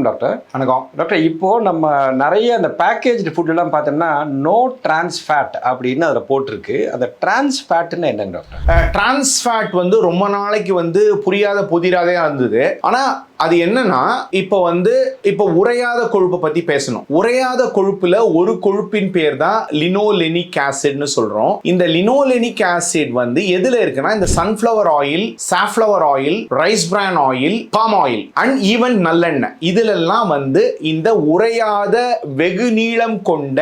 வணக்கம் டாக்டர். வணக்கம். டாக்டர் இப்போ நம்ம நிறைய அந்த பேக்கேஜ்டு ஃபுட்லாம் பார்த்தோம்னா நோ fat அப்படின்னு அதில் போட்டிருக்கு. அந்த trans fatன்னு என்னங்க டாக்டர்? டிரான்ஸ் ஃபேட் வந்து ரொம்ப நாளைக்கு வந்து புரியாத புதிராதே இருந்தது. ஆனா அது என்னன்னா இப்போ வந்து இப்போ உறையாத கொழுப்பை பத்தி பேசணும். உறையாத கொழுப்புல ஒரு கொழுப்பின் பேர் தான் லினோலெனிக் ஆசிட்னு சொல்றோம். இந்த லினோலெனிக் ஆசிட் வந்து எதுல இருக்குன்னா இந்த sunflower oil safflower oil rice bran oil palm oil and even நல்லெண்ணெய். இதுலெல்லாம் வந்து இந்த உறையாத வெகு நீளம் கொண்ட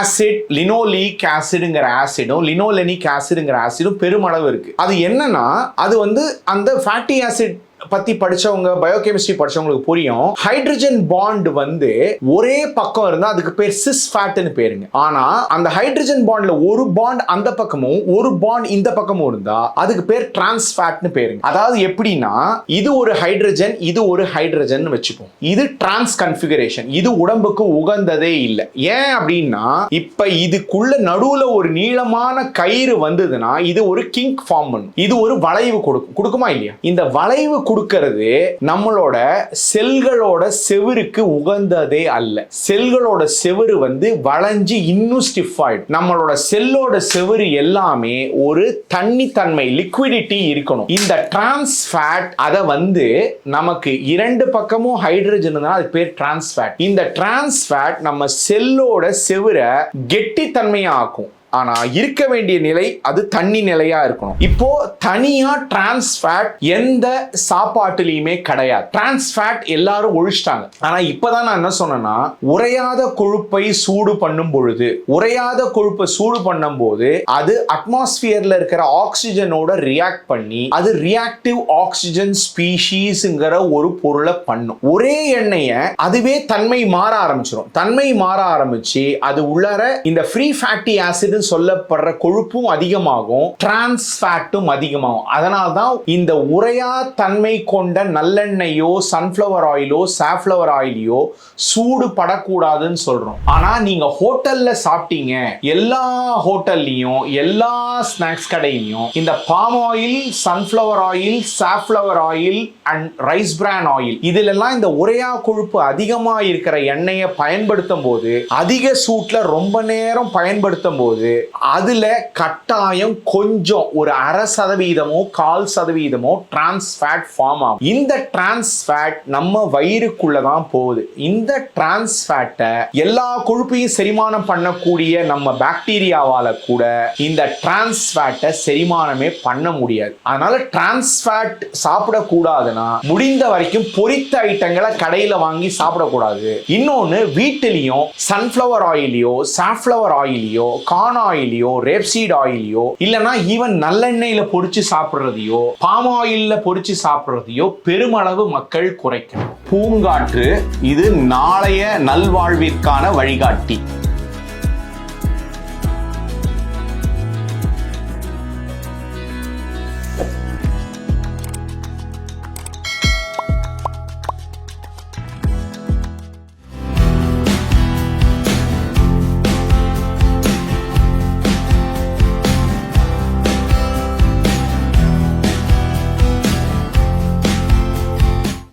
ஆசிட் லினோலிக் ஆசிடுங்கிற ஆசிடும் லினோலெனிக் ஆசிடுங்கிற ஆசிடும் பெருமளவு இருக்கு. அது என்னன்னா அது வந்து அந்த ஃபேட்டி ஆசிட் பத்தி படிச்சவங்க பயோகெமிஸ்ட்ரி படிச்சவங்களுக்கு புரியும். ஹைட்ரஜன் பாண்ட் வந்து ஒரே பக்கம் இருந்தா அதுக்கு பேர் சிஸ் ஃபேட்னு பேருங்க. ஆனா அந்த ஹைட்ரஜன் பாண்ட்ல ஒரு பாண்ட் அந்த பக்கமும் ஒரு பாண்ட் இந்த பக்கமும் இருந்தா அதுக்கு பேர் டிரான்ஸ் ஃபேட்னு பேருங்க. அதாவது எப்படின்னா இது ஒரு ஹைட்ரஜன் இது ஒரு ஹைட்ரஜன் வச்சுப்போம். இது டிரான்ஸ் கன்ஃபிகரேஷன் இது உடம்புக்கு உகந்ததே இல்லை. ஏன் அப்படின்னா இப்ப இதுக்குள்ள நடுவுல ஒரு நீளமான கயிறு வந்ததுன்னா இது ஒரு கிங்க் ஃபார்ம் பண்ணும். இது ஒரு வளைவு கொடுக்கும். கொடுக்குமா இல்லையா? இந்த வளைவு கொடுக்கறது நம்மளோட செல்களோட செவுருக்கு உகந்ததே அல்ல. செல்களோட செவுரு வந்து வளைஞ்சு இன்னும் ஸ்டிஃப் ஆயிடும். நம்மளோட செல்லோட செவுரு எல்லாமே ஒரு தண்ணித்தன்மை லிக்விடிட்டி இருக்கணும். இந்த டிரான்ஸ் ஃபேட் அதை வந்து நமக்கு இரண்டு பக்கமும் ஹைட்ரஜன் தான் அது பேர் டிரான்ஸ் ஃபேட் இந்த டிரான்ஸ் ஃபேட் நம்ம செல்லோட செவுரை கெட்டித்தன்மையாக்கும். ஆனா இருக்க வேண்டிய நிலை அது தண்ணி நிலையா இருக்கணும். இப்போ தனியா டிரான்ஸ்ஃபேட் எந்த சாப்பாட்டுலயுமே கிடையாது. டிரான்ஸ்ஃபேட் எல்லாரும் ஒழிச்சிட்டாங்க. ஆனா இப்பதான் நான் என்ன சொன்னேன்னா உரையாத கொழுப்பை சூடு பண்ணும் பொழுது உரையாத கொழுப்பை சூடு பண்ணும் போது அது அட்மாஸ்பியர்ல இருக்கிற ஆக்சிஜனோட ரியாக்ட் பண்ணி அது ரியாக்டிவ் ஆக்சிஜன் ஸ்பீஷீஸ்ங்கிற ஒரு பொருளை பண்ணும். ஒரே எண்ணெயை அதுவே தன்மை மாற ஆரம்பிச்சிடும் தன்மை மாற ஆரம்பிச்சு அது உள்ளார இந்த ஃப்ரீ ஃபேட்டி ஆசிட் சொல்லப்படுற கொழுப்பும் அதிகமாகும் டிரான்ஸ் ஃபேட்டும் அதிகமாகும். அதனால தான் இந்த உரையா தன்மை கொண்ட நல்லெண்ணெயோ சன்ஃப்ளவர் ஆயிலோ சாஃப்ளவர் ஆயிலையோ சூடு படக்கூடாதுன்னு சொல்கிறோம் ஆனால் நீங்கள் ஹோட்டலில் சாப்பிட்டீங்க எல்லா ஹோட்டல்லையும் எல்லா ஸ்நாக்ஸ் கடையிலையும் இந்த palm oil sunflower oil safflower oil and rice bran oil இதுலெல்லாம் இந்த உரையா கொழுப்பு அதிகமாக இருக்கிற எண்ணெயை பயன்படுத்தும் போது அதிக சூட்டில் ரொம்ப நேரம் பயன்படுத்தும் போது அதில் கட்டாயம் கொஞ்சம் ஒரு அரை சதவீதமோ கால் சதவீதமோ டிரான்ஸ்ஃபேட் ஃபார்ம் ஆகும். இந்த டிரான்ஸ்ஃபேட் நம்ம வயிறுக்குள்ள தான் போகுது. இந்த டிரான்ஸ்ஃபேட்டை எல்லா கொழுப்பையும் செரிமானம் பண்ணக்கூடிய நம்ம பாக்டீரியாவால் கூட இந்த டிரான்ஸ்ஃபேட்டை செரிமானமே பண்ண முடியாது. அதனால டிரான்ஸ்ஃபேட் சாப்பிடக்கூடாதுன்னா முடிந்த வரைக்கும் பொரித்த ஐட்டங்களை கடையில் வாங்கி சாப்பிடக்கூடாது. இன்னொன்னு வீட்டிலையும் சன்ஃப்ளவர் ஆயிலையோ சாஃப்ளவர் ஆயிலையோ கார்ன் ஆயிலையோ ரேப்சீட் ஆயிலையோ இல்லைனா ஈவன் நல்லெண்ணெயில பொரிச்சு சாப்பிடுறதையோ பாம் ஆயில்ல பொரிச்சு சாப்பிடுறதையோ பெருமளவு மக்கள் குறைக்கணும். பூங்காற்று இது நாளைய நல்வாழ்விற்கான வழிகாட்டி.